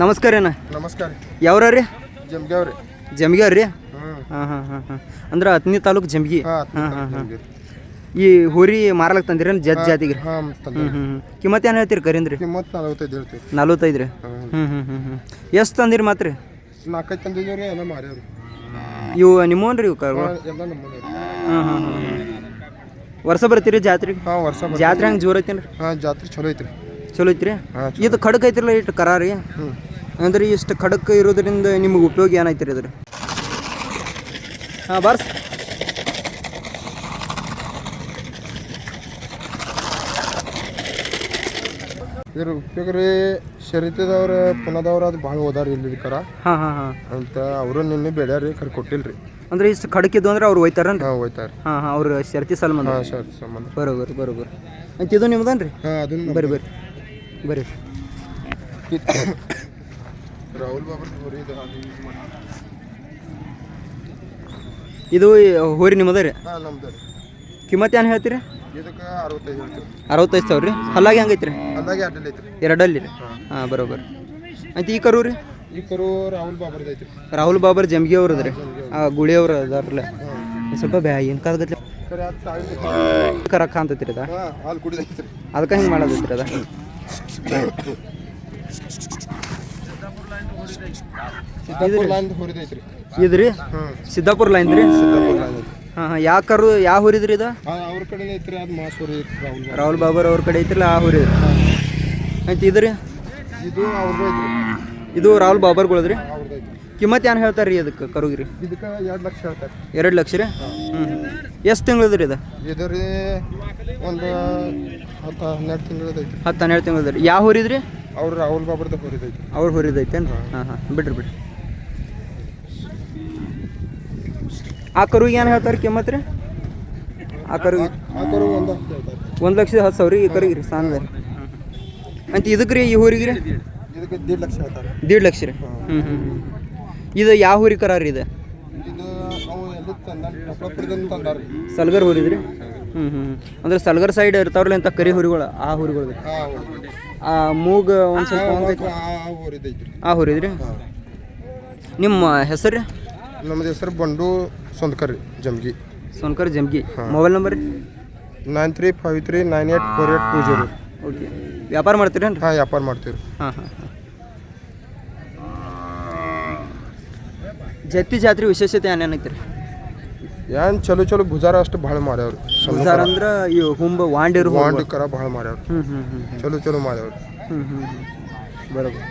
ನಮಸ್ಕಾರ ಅಣ್ಣ. ನಮಸ್ಕಾರ ಯಾವ್ರ ರೀ ಜಮ್ಗ್ಯಾವ್ರಿ ಜಮ್ಗಿ ರೀ ಹ್ಞೂ ಹಾಂ ಹಾಂ ಹಾಂ ಹಾಂ. ಅಂದ್ರೆ ಹತ್ತನೇ ತಾಲೂಕು ಜಮ್ಗಿ. ಹಾಂ ಹಾಂ ಹಾಂ ಹಾಂ. ಈ ಹೋರಿ ಮಾರಲಕ್ ತಂದಿರೇನು ಜಜ್ ಜಾತಿಗೆ? ರೀ ಹಾಂ ಹ್ಞೂ ಹ್ಞೂ ಕಿಮ್ಮತ್ತು ಏನು ಹೇಳ್ತೀರಿ ಕರಿಂದ್ರಿ? ಕಿಮ್ಮತ್ತು ನಲವತ್ತೈದು ಹೇಳ್ತೀವಿ. ನಲ್ವತ್ತೈದು ರೀ ಹ್ಞೂ ಹ್ಞೂ ಹ್ಞೂ ಹ್ಞೂ ಎಷ್ಟು ತಂದಿರಿ ಮಾತ್ರ? ರೀ ನಾಲ್ಕೈದು ತಂದಿದ್ದೀವಿ ರೀ ಎಲ್ಲ ಮಾರ್ಯಾವ್ರಿ. ಇವು ನಿಮ್ಮೋನ್ ರೀ ಇವು ಕರುಗಳು ಎಲ್ಲ ನಮ್ಮನೆ ಹಾಂ ಹಾಂ ಹಾಂ ವರ್ಷ ಬರ್ತೀರಿ ಜಾತ್ರೆಗೆ ಹಾಂ ವರ್ಷ ಜಾತ್ರೆ ಹಂಗೆ ಜೋರ್ ಐತೇನ್ರಿ? ಹಾಂ ಜಾತ್ರೆ ಚಲೋ ಐತ್ರಿ. ಚಲೋ ಐತ್ರಿ? ಇದು ಖಡಕ್ ಐತ್ರಲ್ಲ ಇಷ್ಟು ಕರಾರಿ? ಅಂದ್ರೆ ಇಷ್ಟು ಖಡಕ್ ಇರೋದ್ರಿಂದ ನಿಮಗೆ ಉಪಯೋಗ ಏನಾಯ್ತಿರಿ ಅದ್ರ ಹಾಂ ಬರ್ಸ್. ಇದ್ರ ಉಪಯೋಗ ರೀ ಶರೀತದವ್ರ ಪುನದವ್ರ ಅದು ಭಾಳ ಓದಾರ ಇಲ್ಲಿ ಕರ. ಹಾಂ ಹಾಂ ಹಾಂ. ಅಂತ ಅವರು ನಿನ್ನೆ ಬೆಳ್ಯಾರಿ ಕರ್ ಕೊಟ್ಟಿಲ್ರಿ. ಅಂದ್ರೆ ಇಷ್ಟು ಖಡಕ್ ಇದ್ದು ಅಂದ್ರೆ ಅವ್ರು ಒಯ್ತಾರನ್ರಿ ಹಾಂ ಹೋಯ್ತಾರ. ಹಾಂ ಹಾಂ ಅವ್ರ ಶರ್ತಿ ಸಲ್ಮಾನ್ ಹಾಂ ಸರ್ ಸಂಬಂಧ. ಬರೋಬರ್ ಬರೋಬರ್. ಅಂತ ಇದು ನಿಮ್ದನ್ರಿ? ಹಾಂ ಅದನ್ನ ಬರ್ರಿ ಬರ್ರಿ ಬರ್ರಿ ರಾಹುಲ್ ಇದು ಹೋರಿ ನಿಮ್ಮದ ರೀ? ಕಿಮ್ಮತ್ ಕಿಮ್ಮತ್ತು ಏನು ಹೇಳ್ತೀರಿ? ಅರವತ್ತೈದು ಸಾವಿರ ರೀ? ಹಲ್ಲಾಗಿ ಹೆಂಗೈತಿ ರೀ ಎರಡಲ್ಲಿ ರೀ? ಹಾಂ. ಬರೋಬರ್. ಆಯ್ತು ಈ ಕರು ರೀ? ಈ ಕರು ರಾಹುಲ್ ಬಾಬರ್ ರಾಹುಲ್ ಬಾಬರ್ ಜಮ್ಗಿ ಅವ್ರದ್ದು ರೀ? ಆ ಗುಳಿ ಅವ್ರ ಅದಾರಲ್ಲ ಸ್ವಲ್ಪ ಬ್ಯಾ ಏನು ಕಾದ್ಗತ್ಲೆ ಖರೆ ಅದು? ರೀ ಅದ ಅದಕ್ಕೆ ಹಿಂಗೆ ಮಾಡೋದೈತ್ರಿ ಅದ? ಸಿದ್ದಾಪುರ ಲೈನ್ ಹೊರಿದೈತ್ರಿ. ಇದು ಸಿದ್ದಾಪುರ ಲೈನ್ ರೀ ಸಿದ್ದಾಪುರ ಲೈನ್ ಹಾಂ ಹಾಂ. ಯಾವ ಕರು ಯಾವ ಹುರಿದ್ರಿ ಇದು? ಅವ್ರ ಕಡೆ ಐತ್ರಿ ಅದು ಮಾಸ್ ಹೊರಿ ರಾಹುಲ್ ಬಾಬರ್ ಅವ್ರ ಕಡೆ ಐತ್ರಿ ಆ ಹುರಿ ಆಯ್ತು ಇದ್ರಿ? ಇದು ಅವ್ರದ್ದು ಇದು ರಾಹುಲ್ ಬಾಬರ್ಗಳ್ರಿ ರೀ ಅವ್ರದ್ದು ಕಿಮ್ಮತ್ತು ಏನು ಹೇಳ್ತಾರೆ ರೀ ಅದಕ್ಕೆ ಕರುಗಿರಿ ಇದಕ್ಕೆ ಎರಡು ಲಕ್ಷ ಹೇಳ್ತಾರೆ. ಎರಡು ಲಕ್ಷ ರೀ? ಹ್ಞೂ ಎಷ್ಟು ತಿಂಗಳದ ರೀ ಇದು? ಇದು ರೀ ಒಂದು ಹತ್ತು ಹನ್ನೆರಡು ತಿಂಗಳದೈತಿ ಹತ್ತು ಹನ್ನೆರಡು ತಿಂಗಳದ ರೀ. ಯಾವ ಹುರಿದ್ರಿ ಅವ್ರು ರಾಹುಲ್ ಬಾಬರ್ದ ಹುರಿದೈತಿ ಅವ್ರು ಹುರಿದೈತೇನು ಹಾಂ. ಹಾಂ ಬಿಡ್ರಿ ಬಿಡ್ರಿ. ಆ ಕರುಗಿ ಏನು ಹೇಳ್ತಾರೆ ಕಿಮ್ಮತ್ ರೀ? ಆ ಕರುಗಿ ಆ ಕರು ಒಂದು ಒಂದು ಲಕ್ಷದ ಹತ್ತು ಸಾವಿರ ಈ ಕರುಗೆ ರೀ ಅಂತ ಇದಕ್ಕೆ ರೀ ಈ ಊರಿಗೆ ರೀ? ಇದಕ್ಕೆ ದೇಡ್ ಲಕ್ಷ ಹೇಳ್ತಾರೆ. ದೇಡ್ ಲಕ್ಷ ರೀ. ಹ್ಞೂ ಹ್ಞೂ ಹ್ಞೂ ಇದು ಯಾವ ಊರಿಗೆ ಕರ ರೀ ಇದು ಸಲ್ಗರ್ ಹುರಿದ್ರಿ ಹ್ಞೂ ಹ್ಞೂ ಅಂದ್ರೆ ಸಲ್ಗರ್ ಸೈಡ್ ಇರ್ತಾವ್ರಲ್ಲ ಅಂತ ಕರಿ ಹುರಿಗಳು? ಆ ಹುರಿಗಳು ಆ ಮೂಗ ಒಂದು ಸ್ವಲ್ಪ ಆ ಹುರಿದ್ರಿ ನಿಮ್ಮ ಹೆಸರು? ರೀ ನಮ್ಮದು ಹೆಸರು ಬಂಡು ಸೊಂದ್ಕರ್ ಜಮ್ಗಿ. ಸೋನ್ಕರ್ ಜಮ್ಗಿ. ಮೊಬೈಲ್ ನಂಬರ್ ರೀ? Nine three five three nine eight four eight two zero. Okay. ವ್ಯಾಪಾರ ಮಾಡ್ತೀರೇನು ಹಾಂ ವ್ಯಾಪಾರ ಮಾಡ್ತೀವಿ. ಹಾಂ ಹಾಂ ಹಾಂ. ಜತ್ತಿ ಜಾತ್ರೆ ವಿಶೇಷತೆ ಏನೇನೈತಿ ರೀ ಏನು ಚಲೋ ಚಲೋ ಭುಜಾರ ಅಷ್ಟು ಭಾಳ ಮಾರ್ಯಾವ್ರಿ ಸರ್ ಅಂದ್ರೆ ಈ ಹುಂಬ ವಾಂಡಿರು ವಾಂಡ್ ಕರ ಭಾಳ ಮಾರ್ಯಾವ್ರಿ ಹ್ಞೂ ಹ್ಞೂ ಹ್ಞೂ ಚಲೋ ಚಲೋ ಮಾರ್ಯಾವ್ರಿ ಹ್ಞೂ ಹ್ಞೂ ಹ್ಞೂ ಬರೋબર